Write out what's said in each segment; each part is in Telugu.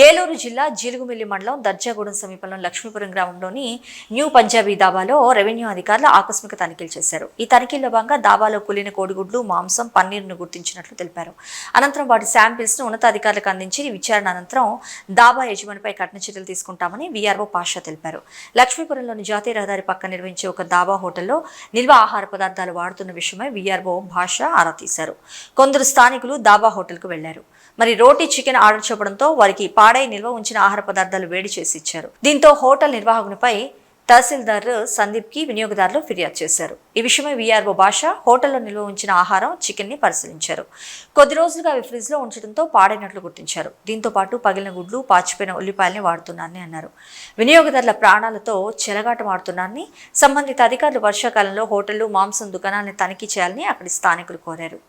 ఏలూరు జిల్లా జీలుగుమిల్లి మండలం దర్జాగూడెం సమీపంలో లక్ష్మీపురం గ్రామంలోని న్యూ పంజాబీ దాబాలో రెవెన్యూ అధికారులు ఆకస్మిక తనిఖీలు చేశారు. ఈ తనిఖీల్లో భాగంగా దాబాలో కూలిన కోడిగుడ్లు మాంసం పన్నీరును గుర్తించినట్లు తెలిపారు. అనంతరం వాటి శాంపిల్స్ను ఉన్నతాధికారులకు అందించి విచారణ అనంతరం దాబా యజమానిపై కఠిన చర్యలు తీసుకుంటామని వీఆర్ఓ పాషా తెలిపారు. లక్ష్మీపురంలోని జాతీయ రహదారి పక్క నిర్వహించే ఒక దాబా హోటల్లో నిల్వ ఆహార పదార్థాలు వాడుతున్న విషయమై వీఆర్ఓ భాష ఆరా తీశారు. కొందరు స్థానికులు దాబా హోటల్కు వెళ్ళారు. మరి రోటీ చికెన్ ఆర్డర్ చెప్పడంతో వారికి పాడై నిల్వ ఉంచిన ఆహార పదార్థాలు వేడి చేసి ఇచ్చారు. దీంతో హోటల్ నిర్వాహకునిపై తహసీల్దార్ సందీప్కి వినియోగదారులు ఫిర్యాదు చేశారు. ఈ విషయమై వీఆర్ఓ భాష హోటల్లో నిల్వ ఉంచిన ఆహారం చికెన్ని పరిశీలించారు. కొద్ది రోజులుగా అవి ఫ్రిడ్జ్లో ఉంచడంతో పాడైనట్లు గుర్తించారు. దీంతో పాటు పగిలిన గుడ్లు పాచిపోయిన ఉల్లిపాయల్ని వాడుతున్నారని అన్నారు. వినియోగదారుల ప్రాణాలతో చెలగాటమాడుతున్నారని సంబంధిత అధికారులు వర్షాకాలంలో హోటళ్ళు మాంసం దుకాణాన్ని తనిఖీ చేయాలని అక్కడి స్థానికులు కోరారు.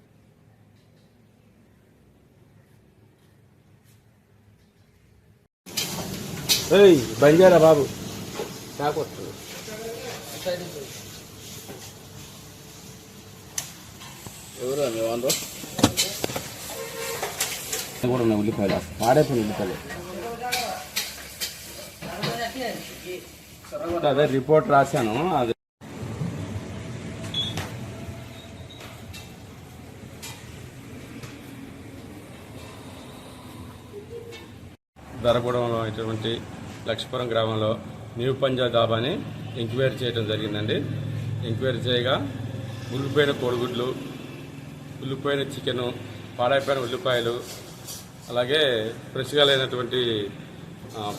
ఏయ్ బంజారా బాబు. నాకు వస్తుంది ఎవరు వాళ్ళు కూడా ఉన్నాయి ఉల్లిపాయలు. పాడైపోయిన ఉల్లిపాయలు. అదే రిపోర్ట్ రాశాను. అది ధరగూడెంలో ఇటువంటి లక్ష్మీపురం గ్రామంలో న్యూ పంజా దాబాని ఎంక్వైరీ చేయడం జరిగిందండి. ఎంక్వైరీ చేయగా ఉల్లిపోయిన కోడిగుడ్లు ఉల్లిపోయిన చికెను పాడైపోయిన ఉల్లిపాయలు అలాగే ఫ్రెష్గా లేనటువంటి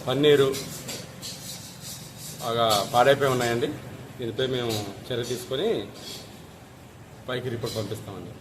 పన్నీరు బాగా పాడైపోయి ఉన్నాయండి. దీనిపై మేము చర్య తీసుకొని పైకి రిపోర్ట్ పంపిస్తామండి.